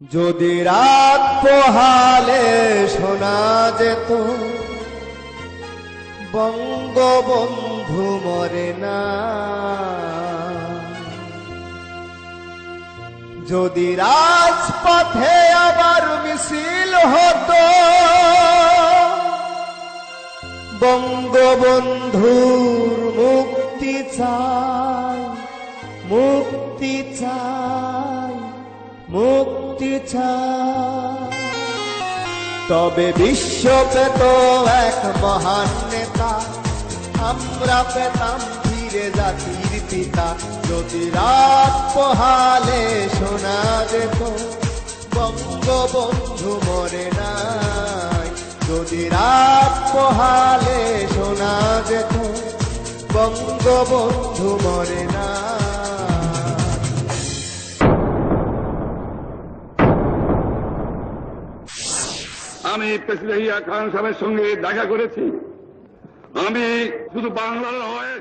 যদি রাত পোহালে শোনা যেত, বঙ্গবন্ধু মরে না। যদি রাজপথে আবার মিছিল হতো, বঙ্গবন্ধুর মুক্তি চাই মুক্তি চাই। মুক্তি তবে বিশ্ব পেত এক মহান নেতা, আমরা পেতাম ধীরে জাতির পিতা। যদি রাত পোহালে শোনা যেত, বঙ্গবন্ধু মরে নাই। যদি রাত পোহালে শোনা যেত, বঙ্গবন্ধু মরে না আমি ইয়াহিয়া খান সাহেবের সঙ্গে দেখা করেছি। আমি শুধু বাংলার নয়